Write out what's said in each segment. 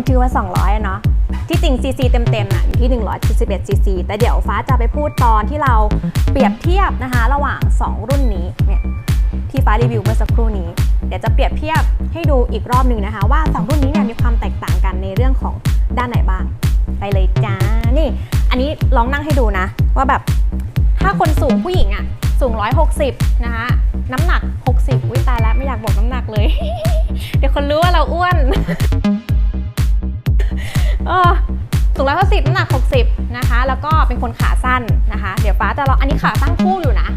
ขึ้นชื่อว่า 200อะเนาะที่จริง CC เต็มๆอะอยู่ที่ 171 CC แต่เดี๋ยวฟ้าจะไปพูดตอนที่เราเปรียบเทียบนะคะ ระหว่าง 2 รุ่นนี้เนี่ยที่ฟ้ารีวิวเมื่อสักครู่นี้ เดี๋ยวจะเปรียบเทียบให้ดูอีกรอบหนึ่งนะคะ ว่า 2 รุ่นนี้เนี่ยมีความแตกต่างกันในเรื่องของด้านไหนบ้าง ไปเลยจ้า นี่ อันนี้ลองนั่งให้ดูนะ ว่าแบบถ้าคนสูงผู้หญิงอะสูง 160 นะคะ น้ำหนัก 60 อุ้ยตายแล้วไม่อยากบอกน้ำหนักเลย เดี๋ยวคนรู้ว่าเราอ้วน เออสูงร้อยสิบน้ำหนัก60นะคะ แล้วก็เป็นคนขาสั้นนะคะ เดี๋ยวฟ้าจะลองอันนี้ขาตั้งคู่อยู่นะ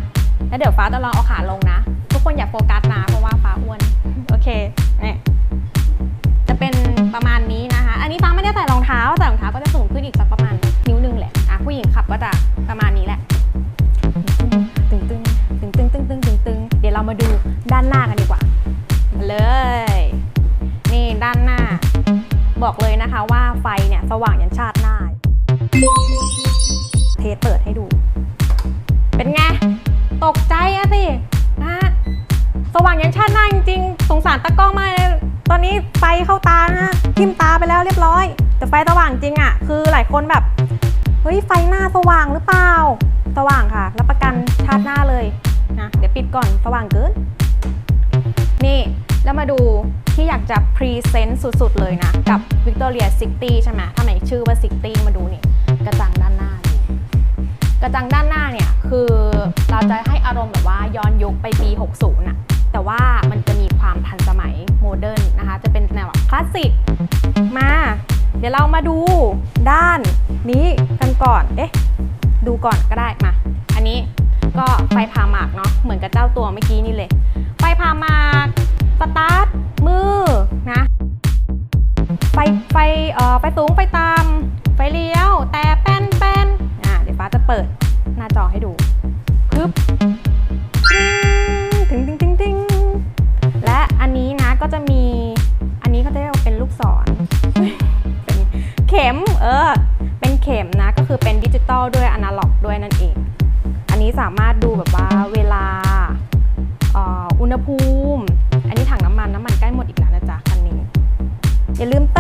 แล้วเดี๋ยวฟ้าจะลองเอาขาลงนะ ทุกคนอย่าโฟกัสนะเพราะว่าฟ้าอ้วน โอเคเนี่ยจะเป็นประมาณนี้นะคะ อันนี้ฟ้าไม่ได้ใส่รองเท้าแต่รองเท้าก็จะสูงขึ้นอีกสักประมาณนิ้วหนึงแหละอะผู้หญิงขับก็จะประมาณนี้แหละ เป็นไง ตกใจอะสินะสว่างยันชาติหน้าจริงๆ สงสารตากล้องมากเลยตอนนี้ไฟเข้าตานะทิ่มตาไปแล้วเรียบร้อย แต่ไฟสว่างจริงอะคือหลายคนแบบ เฮ้ยไฟหน้าสว่างหรือเปล่า สว่างค่ะ รับประกันชาร์จหน้าเลยนะเดี๋ยวปิดก่อนสว่างเกิน นี่แล้วมาดูที่อยากจะพรีเซนต์สุดๆ เลยนะ กับ Victoria 60 ใช่ไหมทำไมชื่อว่า 60 มาดูนี่ กระจังด้านหน้านี่กระจังด้านหน้าเนี่ยคือเราจะให้อารมณ์แบบว่าย้อนยุคไปปี 60น่ะแต่ว่ามันจะมีความทันสมัยโมเดิร์นนะคะ จะเป็นแนวแบบคลาสสิกมา เดี๋ยวเรามาดูด้านนี้กันก่อนเอ๊ะดูก่อนก็ได้มา อันนี้ก็ไฟพาหมากเนาะเหมือนกับเจ้าตัวเมื่อกี้นี่เลย ไฟพาหมากสตาร์ทมือนะไฟไฟเอ่อไฟสูงไฟต่ำไฟเลี้ยวแต่แป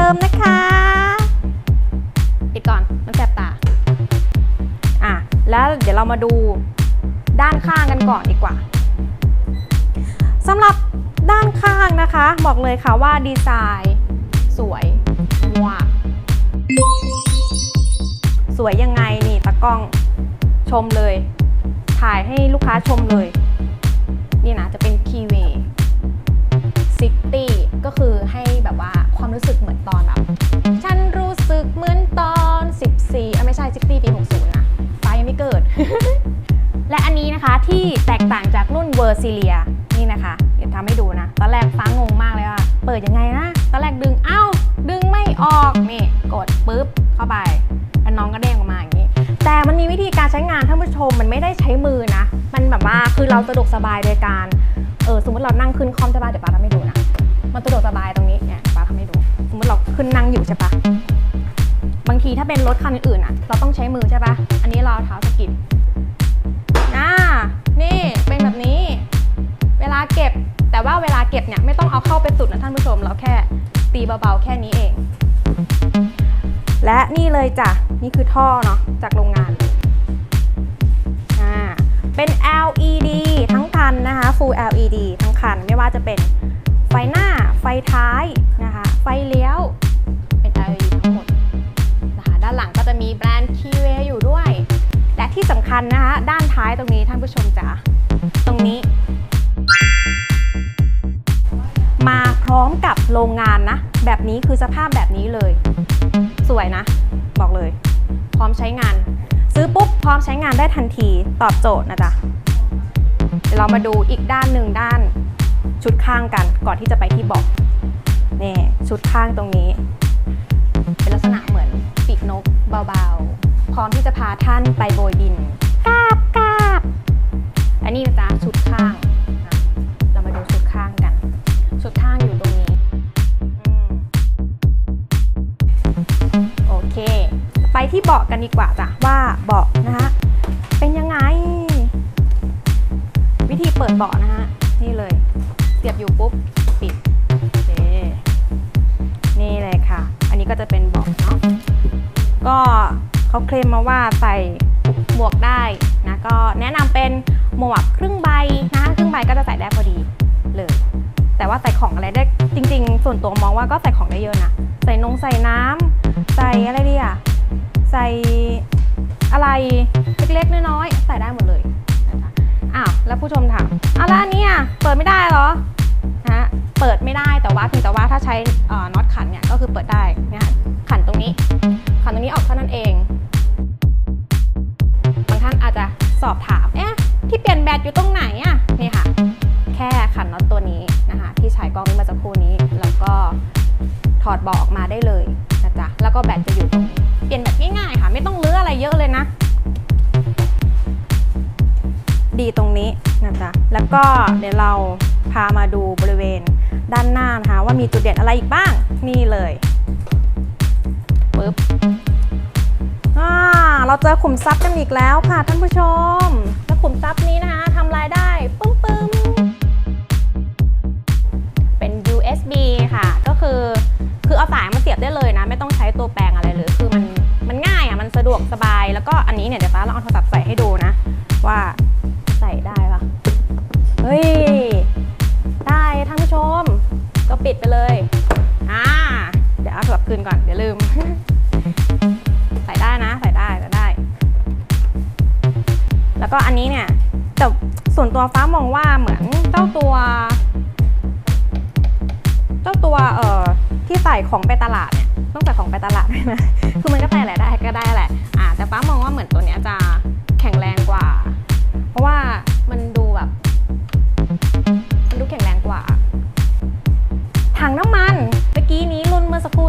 อย่าลืมเติมนะคะ ปิดก่อนมันแสบตา อะ แล้วเดี๋ยวเรามาดูด้านข้างกันก่อนดีกว่าสำหรับด้านข้างนะคะ บอกเลยค่ะว่าดีไซน์สวยมากสวยยังไงนี่ตากล้องชมเลย ถ่ายให้ลูกค้าชมเลย นี่นะจะเป็นคีย์เวย์ซิตี้ก็คือให้แบบว่าความ รู้สึกเหมือนตอนแบบฉันรู้สึกเหมือนตอน 14อะไม่ใช่ซิตี้ปี60นะฟ้ายังไม่เกิด และอันนี้นะคะที่แตกต่างจากรุ่นเวอร์ซิเลียนี่นะคะเดี๋ยวทำให้ดูนะ ตอนแรกฟ้างงมากเลยว่าเปิดยังไงนะ ตอนแรกดึงเอ้าดึงไม่ออกนี่กดปุ๊บเข้าไปแล้วน้องก็เด้งออกมาอย่างนี้ แต่มันมีวิธีการใช้งานท่านผู้ชมมันไม่ได้ใช้มือนะ มันแบบว่าคือเราสะดวกสบายโดยการเออสมมติเรานั่งขึ้นคอมใช่ปะเดี๋ยวป้าทำให้ดูนะมันสะดวกสบาย ติเราขึ้นนั่งอยู่ใช่ปะบางทีถ้าเป็นรถคันอื่นอะ เราต้องใช้มือใช่ปะอันนี้เราเอเท้าสะกิดอ่านี่เป็นแบบนี้ เวลาเก็บ แต่ว่าเวลาเก็บเนี่ยไม่ต้องเอาเข้าไปสุดนะท่านผู้ชม เราแค่ตีเบาๆแค่นี้เอง และนี่เลยจ้ะ นี่คือท่อเนาะจากโรงงานเลยอ่าเป็น LED ทั้งคันนะคะ Full LED ทั้งคันไม่ว่าจะเป็นไฟหน้าไฟท้าย ไฟเลี้ยว เป็น LED ทั้งหมดนะคะด้านหลังก็จะมีแบรนด์ k e y w a y อยู่ด้วย และที่สำคัญนะคะด้านท้ายตรงนี้ท่านผู้ชมจ๋าตรงนี้ มาพร้อมกับโรงงานนะ แบบนี้คือสภาพแบบนี้เลย สวยนะ บอกเลย พร้อมใช้งาน ซื้อปุ๊บพร้อมใช้งานได้ทันทีตอบโจทย์นะจ๊ะเดี๋ยวเรามาดูอีกด้านหนึ่งด้านชุดข้างกันก่อนที่จะไปที่บอก นี่ชุดข้างตรงนี้ เป็นลักษณะเหมือนปีกนกเบาๆ พร้อมที่จะพาท่านไปโบยบินกาบกาบอันนี้นะจ๊ะชุดข้างนะเรามาดูชุดข้างกัน ชุดข้างอยู่ตรงนี้อโอเค ไปที่เบาะกันดีกว่าจ้ะว่าเบาะนะคะ ก็แนะนำเป็นหมวกครึ่งใบนะครึ่งใบก็จะใส่ได้พอดีเลย แต่ว่าใส่ของอะไรได้จริง ๆ ส่วนตัวมองว่าก็ใส่ของได้เยอะนะใส่นงใส่น้ำใส่อะไรดีอะใส่อะไรเล็กๆน้อยๆใส่ได้หมดเลยนะคะอ้าวแล้วผู้ชมถามอ้าวแล้วอันนี้ยเปิดไม่ได้เหรอฮะเปิดไม่ได้แต่ว่าเพียงแต่ว่าถ้าใช้น็อตขันเนี่ยก็คือเปิดได้นะคะขันตรงนี้ ขันตรงนี้ออกเท่านั้นเอง สอบถามเอ๊ะที่เปลี่ยนแบตอยู่ตรงไหนอะนี่ค่ะ แค่ขันน็อตตัวนี้นะคะ ที่ใช้กล้องเมื่อสักครู่นี้ แล้วก็ถอดบาะออกมาได้เลยนะจ๊ะแล้วก็แบตจะอยู่ตรงนี้เปลี่ยนแบบง่ายๆค่ะ ไม่ต้องเลื้ออะไรเยอะเลยนะ ดีตรงนี้นะจ๊ะแล้วก็เดี๋ยวเราพามาดูบริเวณด้านหน้านะคะ ว่ามีจุดเด่นอะไรอีกบ้างนี่เลยปึ๊บ อ่าเราเจอขุมทรัพย์กันอีกแล้วค่ะท่านผู้ชม และขุมทรัพย์นี้นะคะทำรายได้ปึ้งปึ้งเป็น USB ค่ะ ก็คือคือเอาสายมาเสียบได้เลยนะ ไม่ต้องใช้ตัวแปลงอะไรเลยคือมันมันง่ายอะมันสะดวกสบาย แล้วก็อันนี้เนี่ยเดี๋ยวฟ้าลองเอาโทรศัพท์ใส่ให้ดูนะ ว่าใส่ได้ปะเฮ้ย ได้ท่านผู้ชม ก็ปิดไปเลยอ่าเดี๋ยวเอาโทรศัพท์คืนก่อนเดี๋ยวลืม ได้นะ ใส่ได้ใส่ได้ แล้วก็อันนี้เนี่ยแต่ส่วนตัวฟ้ามองว่าเหมือนเจ้าตัว เจ้าตัวเอ่อที่ใส่ของไปตลาดเนี่ยต้องใส่ของไปตลาดด้วยนะคือมันก็ใส่อะไรได้ก็ได้แหละอ่าแต่ฟ้ามองว่าเหมือนตัวเนี้ยจะแข็งแรงกว่า เพราะว่ามันดูแบบ มันดูแข็งแรงกว่าถังน้ำมันเมื่อกี้นี้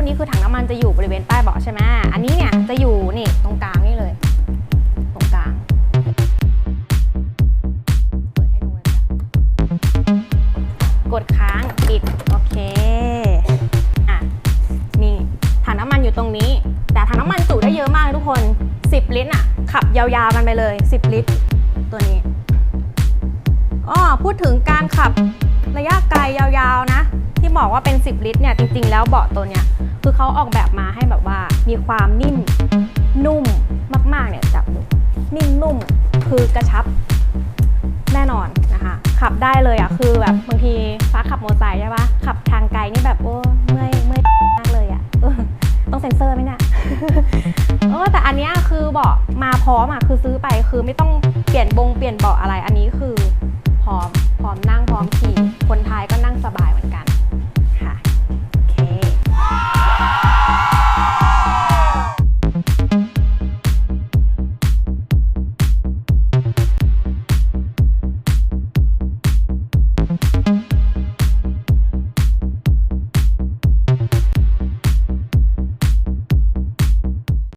รุ่นเมื่อสักครู่นี้คือถังน้ำมันจะอยู่บริเวณใต้เบาะใช่ไหมอันนี้เนี่ยจะอยู่นี่ตรงกลางนี่เลย ตรงกลางเปิดให้ดูเลยจ้ะกดค้างปิดโอเคอะนี่ถังน้ำมันอยู่ตรงนี้ แต่ถังน้ำมันจุได้เยอะมากทุกคน 10 ลิตรอะขับยาวๆกันไปเลย 10 ลิตร ตัวนี้อ๋อพูดถึงการขับระยะไกลยาวๆนะ ที่บอกว่าเป็น 10 ลิตรเนี่ย จริง ๆ แล้วเบาะตัวเนี้ย คือเขาออกแบบมาให้แบบว่ามีความนิ่มนุ่มมากๆเนี่ยจับนิ่มนุ่มคือกระชับแน่นอนนะคะ ขับได้เลยอะคือแบบบางทีฟ้าขับมอเตอร์ไซค์ใช่ปะขับทางไกลนี่แบบโอ้เมื่อยเมื่อยมากเลยอะต้องเซ็นเซอร์ไหมเนี่ยเออแต่อันนี้คือเบาะมาพร้อมอะคือซื้อไปคือไม่ต้องเปลี่ยนบงเปลี่ยนเบาะอะไรอันนี้คือพร้อมพร้อมนั่งพร้อมขี่คนไทยก็